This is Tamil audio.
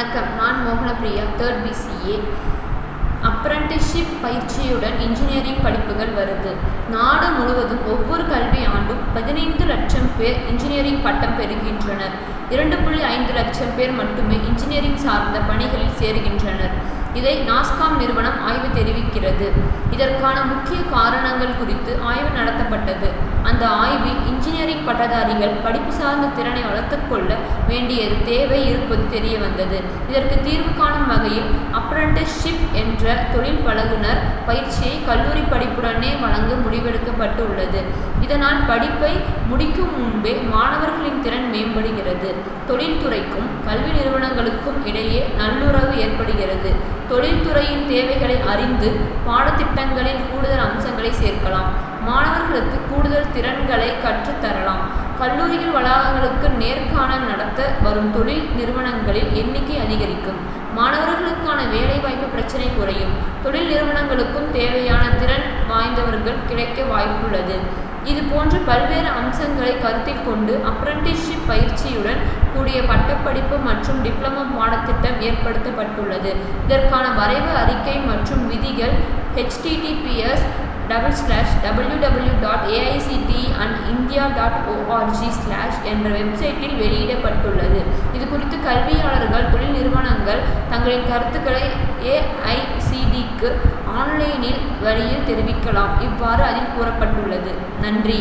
வணக்கம். நான் மோகனப்பிரியா தேர்ட் பிசிஏ அப்ரண்டிஷிப் பயிற்சியுடன் இன்ஜினியரிங் படிப்புகள் வருது. நாடு முழுவதும் ஒவ்வொரு கல்வி ஆண்டும் பதினைந்து லட்சம் பேர் இன்ஜினியரிங் பட்டம் பெறுகின்றனர். இரண்டு புள்ளி ஐந்து லட்சம் பேர் மட்டுமே இன்ஜினியரிங் சார்ந்த பணிகளில் சேருகின்றனர். இதை நாஸ்காம் நிறுவனம் ஆய்வு தெரிவிக்கிறது. இதற்கான முக்கிய காரணங்கள் குறித்து ஆய்வு நடத்தப்பட்டது. அந்த ஆய்வில் இன்ஜினியரிங் பட்டதாரிகள் படிப்பு சார்ந்த திறனை வளர்த்துக்கொள்ள வேண்டியது தேவை இருப்பது தெரிய வந்தது. இதற்கு தீர்வு காணும் வகையில் அப்ரண்டிஸ்ஷிப் என்ற தொழில் பழகுனர் பயிற்சியை கல்லூரி படிப்புடனே வழங்க முடிவெடுக்கப்பட்டு உள்ளது இதனால் படிப்பை முடிக்கும் முன்பே மாணவர்களின் திறன் மேம்படுகிறது. தொழில்துறைக்கும் கல்வி நிறுவனங்களுக்கும் இடையே நல்லுறவு ஏற்படுகிறது. தொழில்துறையின் தேவைகளை அறிந்து பாடத்திட்டங்களில் கூடுதல் அம்சங்களை சேர்க்கலாம். மாணவர்களுக்கு கூடுதல் திறன்களை கற்றுத்தரலாம். கல்லூரிகள் வளாகங்களுக்கு நேர்காணல் நடத்த வரும் தொழில் நிறுவனங்களில் எண்ணிக்கை அதிகரிக்கும். மாணவர்களுக்கான வேலைவாய்ப்பு பிரச்சினை குறையும். தொழில் நிறுவனங்களுக்கும் தேவையான திறன் வாய்ந்தவர்கள் கிடைக்க வாய்ப்புள்ளது. இது போன்ற பல்வேறு அம்சங்களை கருத்தில் கொண்டு அப்ரண்டிஸ்ஷிப் பயிற்சியுடன் கூடிய பட்டப்படிப்பு மற்றும் டிப்ளமோ பாடத்திட்டம் ஏற்படுத்தப்பட்டுள்ளது. இதற்கான வரைவு அறிக்கை மற்றும் விதிகள் HTTPS double slash W W dot AICTE and India dot ORG slash என்ற வெப்சைட்டில் வெளியிடப்பட்டுள்ளது. இது குறித்து கல்வியாளர்கள் தொழில் நிறுவனங்கள் தங்களின் கருத்துக்களை ஏஐசிடிக்கு ஆன்லைனில் வழியில் தெரிவிக்கலாம். இவ்வாறு அதில் கூறப்பட்டுள்ளது. நன்றி.